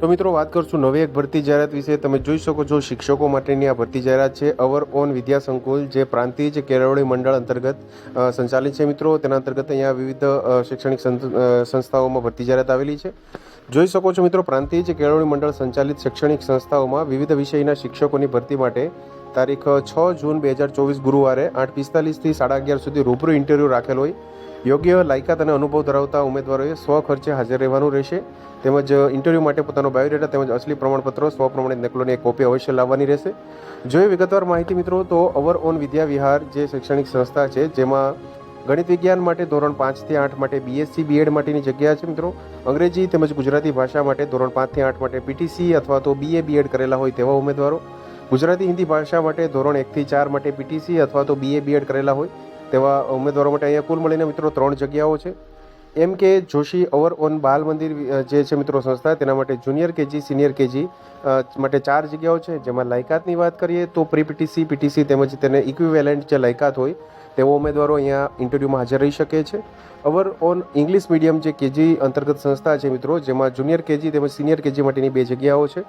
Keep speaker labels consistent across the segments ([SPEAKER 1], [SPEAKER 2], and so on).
[SPEAKER 1] તો મિત્રો વાત કરશું નવી એક ભરતી જાહેરાત વિશે. તમે જોઈ શકો છો શિક્ષકો માટેની આ ભરતી જાહેરાત છે. અવર ઓન વિદ્યા સંકુલ, જે પ્રાંતિજ કેળવણી મંડળ અંતર્ગત સંચાલિત છે મિત્રો. તેના અંતર્ગત અહીંયા વિવિધ શૈક્ષણિક સંસ્થાઓમાં ભરતી જાહેરાત આવેલી છે. જોઈ શકો છો મિત્રો, પ્રાંતિજ કેળવણી મંડળ સંચાલિત શૈક્ષણિક સંસ્થાઓમાં વિવિધ વિષયના શિક્ષકોની ભરતી માટે તારીખ, છ જૂન બે હજાર ચોવીસ ગુરુવારે આઠ પિસ્તાલીસથી સાડા અગિયાર સુધી રૂબરૂ ઇન્ટરવ્યૂ રાખેલ હોય. યોગ્ય લાયકાત અને અનુભવ ધરાવતા ઉમેદવારોએ સ્વ ખર્ચે હાજર રહેવાનું રહેશે. તેમજ ઇન્ટરવ્યૂ માટે પોતાનો બાયોડેટા તેમજ અસલી પ્રમાણપત્રો, સ્વ પ્રમાણે નકલોની એક કોપી અવશ્ય લાવવાની રહેશે. જોઈએ વિગતવાર માહિતી મિત્રો, તો અવર ઓન વિદ્યા વિહાર જે શૈક્ષણિક સંસ્થા છે, જેમાં ગણિત વિજ્ઞાન માટે ધોરણ પાંચથી આઠ માટે બીએસસી બીએડ માટેની જગ્યા છે મિત્રો. અંગ્રેજી તેમજ ગુજરાતી ભાષા માટે ધોરણ પાંચથી આઠ માટે પીટીસી અથવા તો બીએ બીએડ કરેલા હોય તેવા ઉમેદવારો. ગુજરાતી હિન્દી ભાષા માટે ધોરણ એકથી ચાર માટે પીટીસી અથવા તો બીએ બીએડ કરેલા હોય તેવા ઉમેદવારો માટે અહીંયા કુલ મળીને મિત્રો ત્રણ જગ્યાઓ છે. એમ કે જોશી અવર ઓન બાલ મંદિર જે છે મિત્રો સંસ્થા, તેના માટે જુનિયર કેજી, સિનિયર કેજી માટે ચાર જગ્યાઓ છે. જેમાં લાયકાતની વાત કરીએ તો પ્રી પીટીસી પીટીસી તેમજ તેને ઇક્વિવેલન્ટ જે લાયકાત હોય તેવો ઉમેદવારો અહીંયા ઇન્ટરવ્યૂમાં હાજર રહી શકે છે. અવર ઓન ઇંગ્લિશ મીડિયમ જે કેજી અંતર્ગત સંસ્થા છે મિત્રો, જેમાં જુનિયર કેજી તેમજ સિનિયર કેજી માટેની બે જગ્યાઓ છે.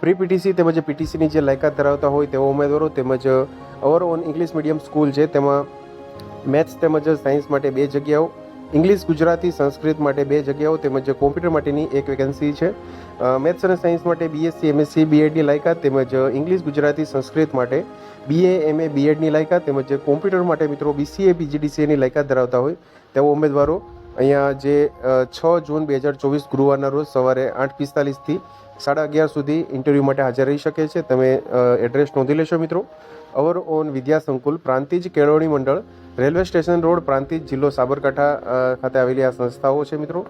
[SPEAKER 1] પ્રી પીટીસી તેમજ પીટીસીની જે લાયકાત ધરાવતા હોય તેવા ઉમેદવારો તેમજ our own English medium school છે, તેમાં મેથ્સ તેમજ સાયન્સ માટે બે જગ્યાઓ, ઇંગ્લિશ, ગુજરાતી, સંસ્કૃત માટે બે જગ્યાઓ તેમજ કોમ્પ્યુટર માટેની એક વેકેન્સી છે. મેથ્સ અને સાયન્સ માટે બીએસસી એમએસસી બીએડની લાયકાત તેમજ ઇંગ્લિશ, ગુજરાતી, સંસ્કૃત માટે બીએ એમએ બીએડની લાયકાત તેમજ કોમ્પ્યુટર માટે મિત્રો બીસીએ પીજીડીસીએની લાયકાત ધરાવતા હોય તેઓ ઉમેદવારો. અહીંયા જે છ જૂન બે હજાર ચોવીસ ગુરુવારના રોજ સવારે આઠ પિસ્તાલીસથી સાડા અગિયાર સુધી ઇન્ટરવ્યૂ માટે હાજર રહી શકે છે. તમે એડ્રેસ નોંધી લેશો મિત્રો. અવર ઓન વિદ્યા સંકુલ, પ્રાંતિજ કેળવણી મંડળ, રેલવે સ્ટેશન રોડ, પ્રાંતિજ જિલ્લો સાબરકાંઠા ખાતે આવેલી આ સંસ્થાઓ છે મિત્રો.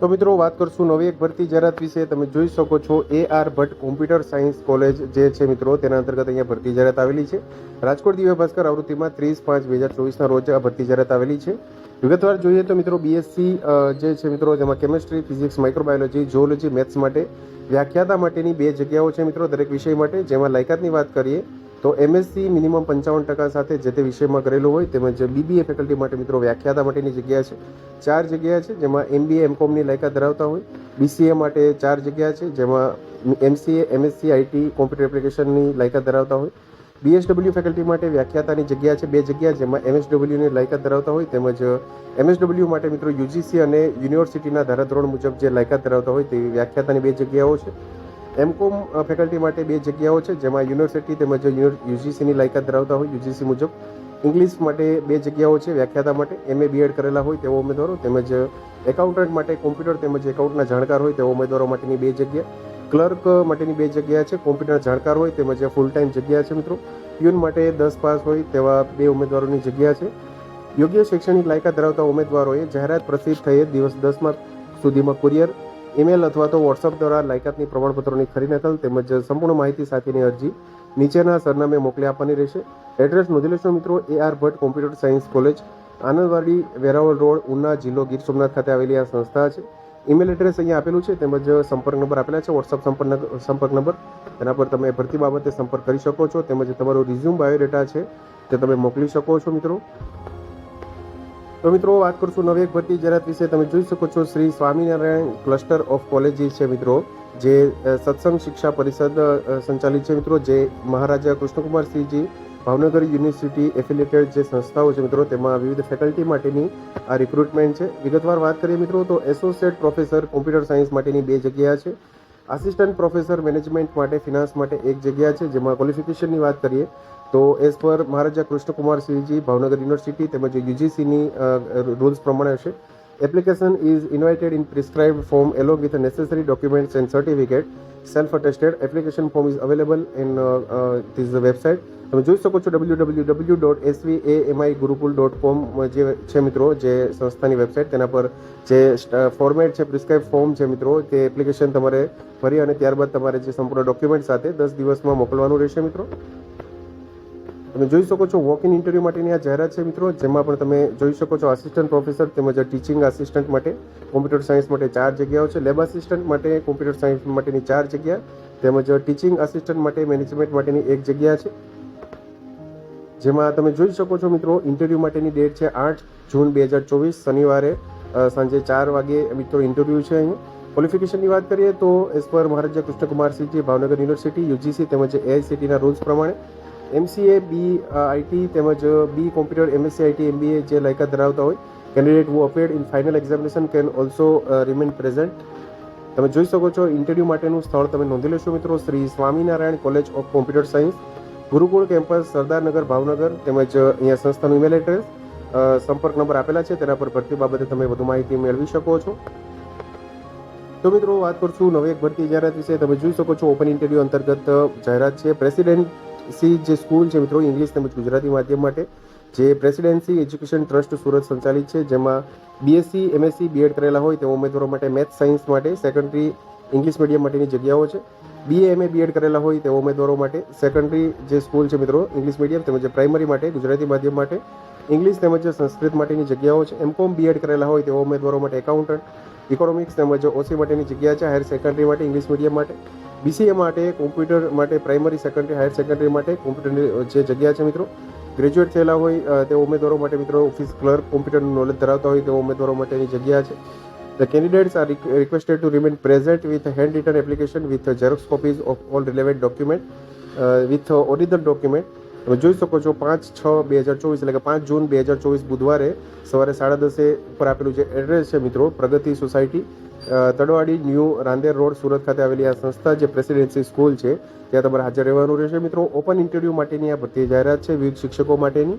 [SPEAKER 1] તો મિત્રો, વાત કરશું નવી એક ભરતી જાહેરાત વિશે. તમે જોઈ શકો છો A R Bhatt computer science college જે છે મિત્રો, તેના અંતર્ગત અહીંયા ભરતી જાહેરાત આવેલી છે. રાજકોટ દિવ્ય ભાસ્કર આવૃત્તિમાં ત્રીસ પાંચ બે હજાર ચોવીસના રોજ આ ભરતી જાહેરાત આવેલી છે. વિગતવાર જોઈએ તો મિત્રો બીએસસી જે છે મિત્રો, જેમાં chemistry physics microbiology zoology maths માટે વ્યાખ્યાતા માટેની બે જગ્યાઓ છે મિત્રો દરેક વિષય માટે. જેમાં લાયકાતની વાત કરીએ તો એમએસસી મિનિમમ પંચાવન ટકા સાથે જે તે વિષયમાં કરેલું હોય તેમજ બીબીએ ફેકલ્ટી માટે મિત્રો વ્યાખ્યાતા માટેની જગ્યા છે, ચાર જગ્યા છે જેમાં એમબીએ એમકોમની લાયકાત ધરાવતા હોય. બીસીએ માટે ચાર જગ્યા છે જેમાં એમસીએ એમએસસી આઈટી કોમ્પ્યુટર એપ્લિકેશનની લાયકાત ધરાવતા હોય. બીએસડબલ્યુ ફેકલ્ટી માટે વ્યાખ્યાતાની જગ્યા છે બે જગ્યા જેમાં એમએસડબલ્યુની લાયકાત ધરાવતા હોય તેમજ એમએસડબલ્યુ માટે મિત્રો યુજીસી અને યુનિવર્સિટીના ધારાધોરણ મુજબ જે લાયકાત ધરાવતા હોય તેવી વ્યાખ્યાતાની બે જગ્યાઓ છે. એમકોમ ફેકલ્ટી માટે બે જગ્યાઓ છે, જેમાં યુનિવર્સિટી તેમજ યુજીસીની લાયકાત ધરાવતા હોય યુજીસી મુજબ. ઇંગ્લિશ માટે બે જગ્યાઓ છે, વ્યાખ્યાતા માટે. એમએ બીએડ કરેલા હોય તેવા ઉમેદવારો, તેમજ એકાઉન્ટન્ટ માટે કોમ્પ્યુટર તેમજ એકાઉન્ટના જાણકાર હોય તેવા ઉમેદવારો માટેની બે જગ્યા. ક્લર્ક માટેની બે જગ્યા છે કોમ્પ્યુટર જાણકાર હોય તેમજ ફૂલ ટાઈમ જગ્યા છે, મિત્રો. પ્યુન માટે દસ પાસ હોય તેવા બે ઉમેદવારોની જગ્યા છે. યોગ્ય શૈક્ષણિક લાયકાત ધરાવતા ઉમેદવારોએ જાહેરાત પ્રસિદ્ધ થયે દિવસ દસમાં સુધીમાં કુરિયર ઈમેલ અથવા તો વોટ્સઅપ દ્વારા લાયકાતની પ્રમાણપત્રોની ખરી નકલ તેમજ સંપૂર્ણ માહિતી સાથેની અરજી નીચેના સરનામે મોકલી આપવાની રહેશે. એડ્રેસ નોંધી લેશો મિત્રો. A R Bhatt computer science college Anandwadi, Veraval road, Una જિલ્લો ગીર સોમનાથ ખાતે આવેલી આ સંસ્થા છે. ઈમેલ એડ્રેસ અહીંયા આપેલું છે. તેમજ સંપર્ક નંબર આપેલા છે. વોટ્સઅપ સંપર્ક સંપર્ક નંબર. તેના પર તમે ભરતી બાબતે સંપર્ક કરી શકો છો. તેમજ તમારો રિઝ્યુમ બાયોડેટા છે. તે તમે મોકલી શકો છો મિત્રો. તો મિત્રો, વાત કરશું નવી એક ભરતી જાહેરાત વિશે. તમે જોઈ શકો છો Shri Swaminarayan cluster of colleges છે મિત્રો, જે સત્સંગ શિક્ષા પરિષદ સંચાલિત છે મિત્રો, જે મહારાજા કૃષ્ણકુમાર સિંહજી ભાવનગર યુનિવર્સિટી એફિલિયેટેડ જે સંસ્થાઓ છે મિત્રો, તેમાં વિવિધ ફેકલ્ટી માટેની આ રિક્રુટમેન્ટ છે. વિગતવાર વાત કરીએ મિત્રો, તો એસોસિએટ પ્રોફેસર કોમ્પ્યુટર સાયન્સ માટેની બે જગ્યા છે. આસિસ્ટન્ટ પ્રોફેસર મેનેજમેન્ટ માટે ફિનાન્સ માટે એક જગ્યા છે, જેમાં ક્વોલિફિકેશનની વાત કરીએ. તો as per Maharaja Krishnakumar Sinhji Bhavnagar university તેમજ યુજીસીની રૂલ્સ પ્રમાણે હશે
[SPEAKER 2] application is invited in prescribe form along with necessary documents and certificate self attested application form is available in these website તમે જોઈ શકો છો W W W dot SV A MI Gurukul dot com જે છે મિત્રો, જે સંસ્થાની website તેના પર જે ફોર્મેટ છે પ્રિસ્ક્રાઇબ ફોર્મ છે મિત્રો, તે એપ્લિકેશન તમારે ભરી અને ત્યારબાદ તમારે જે સંપૂર્ણ ડોક્યુમેન્ટ સાથે દસ દિવસમાં મોકલવાનું રહેશે મિત્રો. તમે જોઈ શકો છો વોક ઇન ઇન્ટરવ્યૂ માટેની આ જાહેરાત છે મિત્રો, જેમાં પણ તમે જોઈ શકો છો આસિસ્ટન્ટ પ્રોફેસર તેમજ ટીચિંગ આસિસ્ટન્ટ માટે કોમ્પ્યુટર સાયન્સ માટે ચાર જગ્યાઓ છે. લેબ આસિસ્ટન્ટ માટે કોમ્પ્યુટર સાયન્સ માટેની ચાર જગ્યા, તેમજ ટીચિંગ આસિસ્ટન્ટ માટે મેનેજમેન્ટ માટેની એક જગ્યા છે. જેમાં તમે જોઈ શકો છો મિત્રો ઇન્ટરવ્યૂ માટેની ડેટ છે આઠ જૂન બે હજાર ચોવીસ, શનિવારે સાંજે ચાર વાગે મિત્રો ઇન્ટરવ્યૂ છે અહીંયા. ક્વોલિફિકેશનની વાત કરીએ તો as per Maharaja Krishnakumar Sinhji, Bhavnagar university UGC તેમજ એઆઈસીટીના રૂલ્સ પ્રમાણે એમસીએ બી આઈટી તેમજ B computer MSc IT MBA જે લાયકાત ધરાવતા હોય candidate who appeared in final examination can also remain present તમે જોઈ શકો છો ઇન્ટરવ્યૂ માટેનું સ્થળ તમે નોંધી લેશો મિત્રો. Shri Swaminarayan college of computer science Gurukul campus Sardarnagar, Bhavnagar, તેમજ અહીંયા સંસ્થાનું ઈમેલ એડ્રેસ સંપર્ક નંબર આપેલા છે. તેના પર ભરતી બાબતે તમે વધુ માહિતી મેળવી શકો છો. તો મિત્રો, વાત કરશું નવી એક ભરતી જાહેરાત વિશે. તમે જોઈ શકો છો ઓપન ઇન્ટરવ્યૂ અંતર્ગત જાહેરાત છે. પ્રેસિડેન્સી જે સ્કૂલ છે મિત્રો, ઇંગ્લિશ તેમજ ગુજરાતી માધ્યમ માટે, જે પ્રેસિડેન્સી એજ્યુકેશન ટ્રસ્ટ સુરત સંચાલિત છે, જેમાં બીએસસી એમએસસી બીએડ કરેલા હોય તેવા ઉમેદવારો માટે મેથ્સ, સાયન્સ માટે સેકન્ડરી ઇંગ્લિશ મીડિયમ માટેની જગ્યાઓ છે. બીએ એમએ બીએડ કરેલા હોય તેવા ઉમેદવારો માટે સેકન્ડરી જે સ્કૂલ છે મિત્રો, ઇંગ્લિશ મીડિયમ તેમજ પ્રાઇમરી માટે, ગુજરાતી માધ્યમ માટે, ઇંગ્લિશ તેમજ સંસ્કૃત માટેની જગ્યાઓ છે. એમકોમ બીએડ કરેલા હોય તેવા ઉમેદવારો માટે એકાઉન્ટન્ટ ઇકોનોમિક્સ તેમજ ઓસી માટેની જગ્યા છે હાયર સેકન્ડરી માટે ઇંગ્લિશ મીડિયમ માટે. બીસીએ માટે કોમ્પ્યુટર માટે પ્રાઇમરી સેકન્ડરી હાયર સેકન્ડરી માટે કોમ્પ્યુટરની જે જગ્યા છે મિત્રો. ગ્રેજ્યુએટ થયેલા હોય તે ઉમેદવારો માટે મિત્રો ઓફિસ ક્લર્ક કોમ્પ્યુટરનું નોલેજ ધરાવતા હોય તેવા ઉમેદવારો માટેની જગ્યા છે. The candidates are requested to remain present with handwritten application with xerox copies of all relevant document with original uh, તમે જોઈ શકો છો, પાંચ છ બે હજાર ચોવીસ એટલે કે પાંચ જૂન બે હજાર ચોવીસ બુધવારે સવારે સાડા દસે ઉપર આપેલું જે એડ્રેસ છે મિત્રો, Pragati society Tadwadi new Rander road, Surat ખાતે આવેલી આ સંસ્થા જે પ્રેસિડેન્સી સ્કૂલ છે, ત્યાં તમારે હાજર રહેવાનું રહેશે મિત્રો. ઓપન ઇન્ટરવ્યૂ માટેની આ ભરતી જાહેરાત છે, વિવિધ શિક્ષકો માટેની.